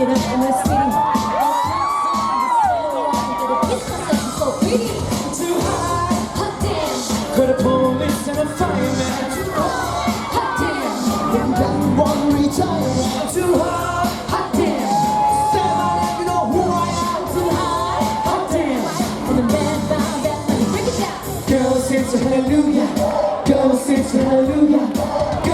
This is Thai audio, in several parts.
United in this city. Could a police and a fireman Too hot damn Then that one retire. Too hot. Hot damn Stand know who I am. Too hot. Hot damn From the man found that money. Break down. Girls it's a hallelujah. Girls it's a hallelujah.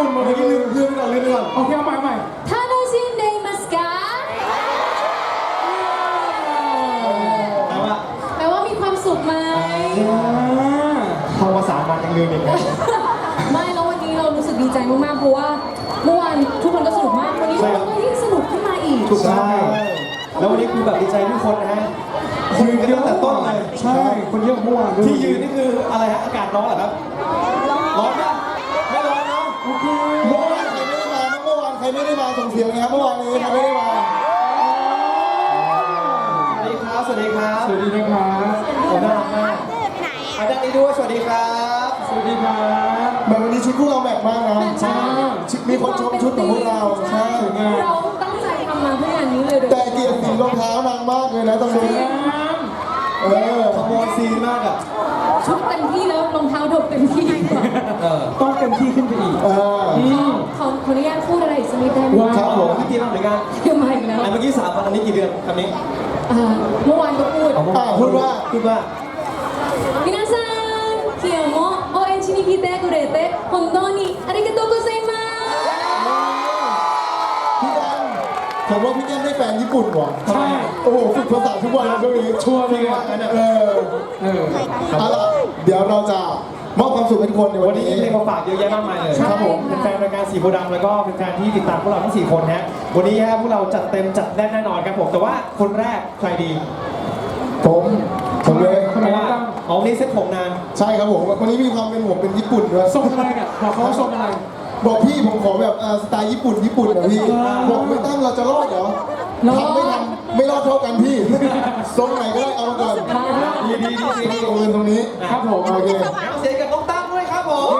ปุ่นมาเมื่อกี้ลืมลืมไปก่อนลืมไปก่อนโอเคเอาใหม่เอาใหม่ทาโนชิมเดมัสกาเอาว่าแปลว่ามีความสุขไหมท่อภาษามันยังลืมอีกนะไม่แล้ววันนี้เรารู้สึกดีใจมากๆ เพราะว่าเมื่อวานทุกคนก็สนุกมาก วันนี้เราก็ยิ่งสนุกขึ้นมาอีก ถูกใช่แล้ววันนี้คือแบบดีใจทุกคนนะฮะยืนกันตั้งแต่ต้นเลย ใช่ คนเยอะเมื่อวานด้วยที่ยืนนี่คืออะไรฮะ อากาศร้อนเหรอครับ ร้อนปะไไม่ได้มาส่งเสียงนะครับเมื่อวานนี้ใครไม่ได้มาสวัสดีครับ สวัสดีครับสวัสดีนะครับโอ้น่ารักมากอาจารย์นี้ด้วยสวัสดีครับ สวัสดีครับแบบวันนี้ชุดพวกเราแมทมากนะใช่ชุดมีคนชมชุดของพวกเราใช่เราตั้งใจทำมาเพื่องานนี้เลยโดยแต่เกียรติสีรองเท้านางมากเลยนะตรงนี้เออขโมยซีนมากอะชุดเต็มที่แล้วรองเท้าดกเต็มที่กว่าเออต้องเต็มที่ขึ้นไปอีกเออขอขออนุญาตพูดอะไรอีกสัก นิดได้ไหม ว้า ครับผม พี่ตีนเหมือนกัน เดี๋ยวมาอีกแล้ว อันเมื่อกี้สามวันอันนี้กี่เดือนคำนี้ อ่าเมื่อวานก็พูด อ่าพูดว่า พูดว่า 皆さん今日も応援しに来てくれて本当にありがとうございます พี่แดนผมว่าพี่แก้มได้แฟนญี่ปุ่นว่ะ ใช่ โอ้โหฝึกภาษาทุกวันเลยช่วงนี้ ชัวร์เลยอะ เออ เออ เอาล่ะเดี๋ยวเราจะ มอบความสุขให้ทุกคนในวัวันนนี้นี้ มีเพลงมาฝากเยอะแยะมากมายเลยครับผมเป็นแฟนรายการสีโพธิ์ดำแล้วก็เป็นแฟนที่ติดตามพวกเราทั้งสี่คนฮะวันนี้ฮะพวกเราจัดเต็มจัดแน่นแน่นอนครับผมแต่ว่าคนแรกใครดีผมผมเลยทำไมต้องอ๋อวันนี้เซ็ตผมนาน ใช่ครับผมวันนี้มีความเป็นผมเป็นญี่ปุ่นด้วยทรงอะไรเนี่ยบอกเขาว่าทรงอะไร บอกพี่ผมขอแบบอ่าสไตล์ญี่ปุ่นญี่ปุ่นนะพี่บอกไม่ตั้งเราจะรอดเหรอรอด ทำไม่ทำไม่รอดเท่ากันพี่ ทรงไหนก็ได้เอามาก่อนดีดีดีดี ตรงนี้ตรงนี้ครับผมโอเค แล้วเสียงกับน้องตั้มด้วยครับผม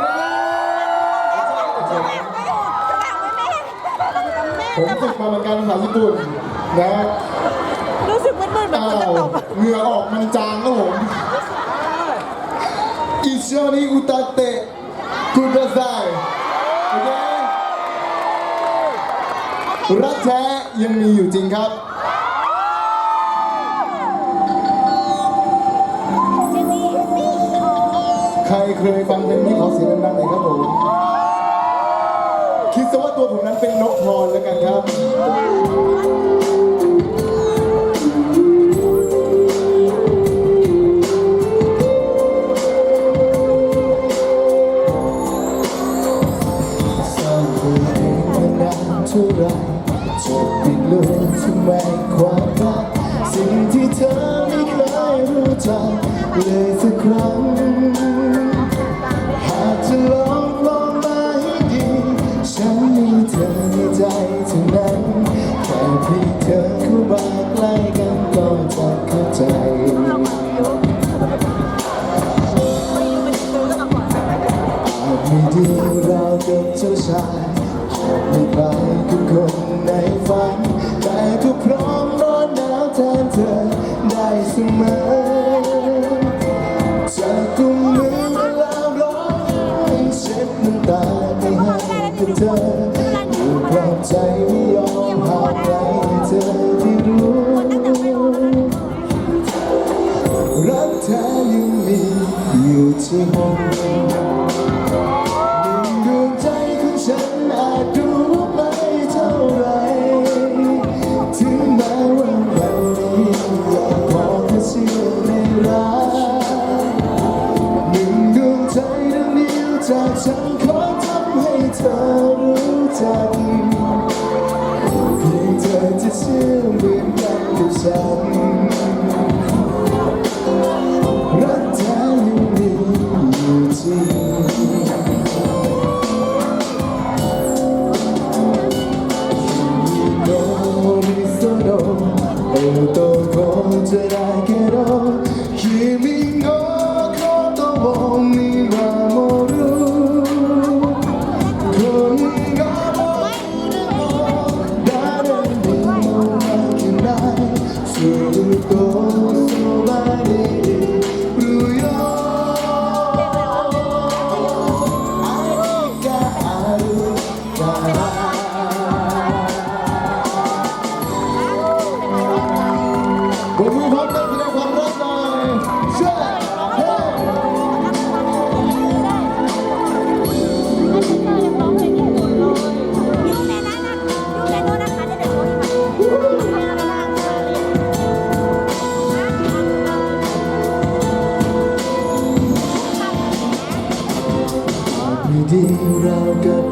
ผมฝึกมาเหมือนกันภาษาญี่ปุ่นนะรู้สึกมึนๆเหมือนอ้าคนจะวตกเหงื่อออกมันจางครับผมอิชอนิอุตาเตะกุดาไซโอเครักแท้ยังมีอยู่จริงครับใครเคยฟังเพลงนี้ขอเสียงดังๆหน่อยครับผม คิดซะว่าตัวผมนั้นเป็นนกพรแล้วกันครับ สร้างตัวเองมานานเท่าไรจะปิดลือนทำไมความรักสิ่งที่เธอไม่เคยรู้จักเลยสักครั้ง เธอเข้ามาใกล้กันก็จะเข้าใจอาจไม่ดีเรากับเจ้าชายอาจไม่ไปกับคนในฝัน แต่ก็พร้อมร้อนหนาวแทนเธอได้เสมอจะกุมมือเวลาร้องให้เช็ดน้ำตาไม่ให้กับเธออยู่ปลอบใจ กั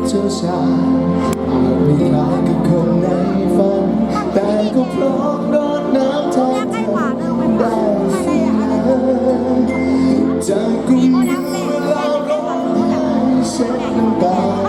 เจ้าชายอาจไม่คล้ายกับคนในฝัน แต่ก็พร้อมรดน้ำแทนเธอได้เสมอจะกุมมือเวลาร้องไห้เช็ดน้ำตา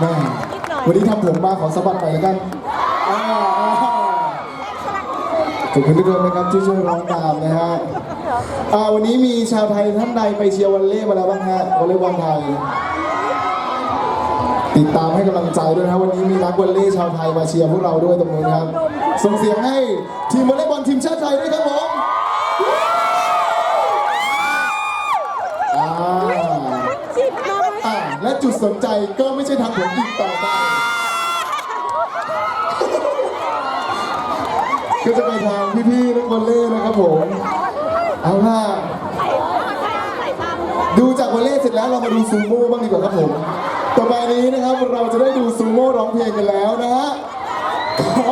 แม่วันนี้ทำผมมาขอสะบัดหน่อยแล้วกันอ่าขอบคุณทุกคนนะครับที่ช่วยร้องตามนะฮะอ่าวันนี้มีชาวไทยท่านใดไปเชียร์วอลเล่มาแล้วบ้างฮะวอลเล่บอลไทย ติดตามให้กำลังใจด้วยนะครับวันนี้มีนักวอลเลย์ชาวไทยมาเชียร์พวกเราด้วยตรงนู้นครับ ส่งเสียงให้ทีมวอลเลย์บอลทีมชาติไทยด้วยครับผม จุดสนใจก็ไม่ใช่ทางผมอีกต่อไปก็จะไปทางพี่ๆนักวอลเล่นะครับผม เอาล่ะดูจากวอลเล่เสร็จแล้วเรามาดูซูโม่บ้างดีกว่าครับผม ต่อไปนี้นะครับเราจะได้ดูซูโม่ร้องเพลงกันแล้วนะฮะขอ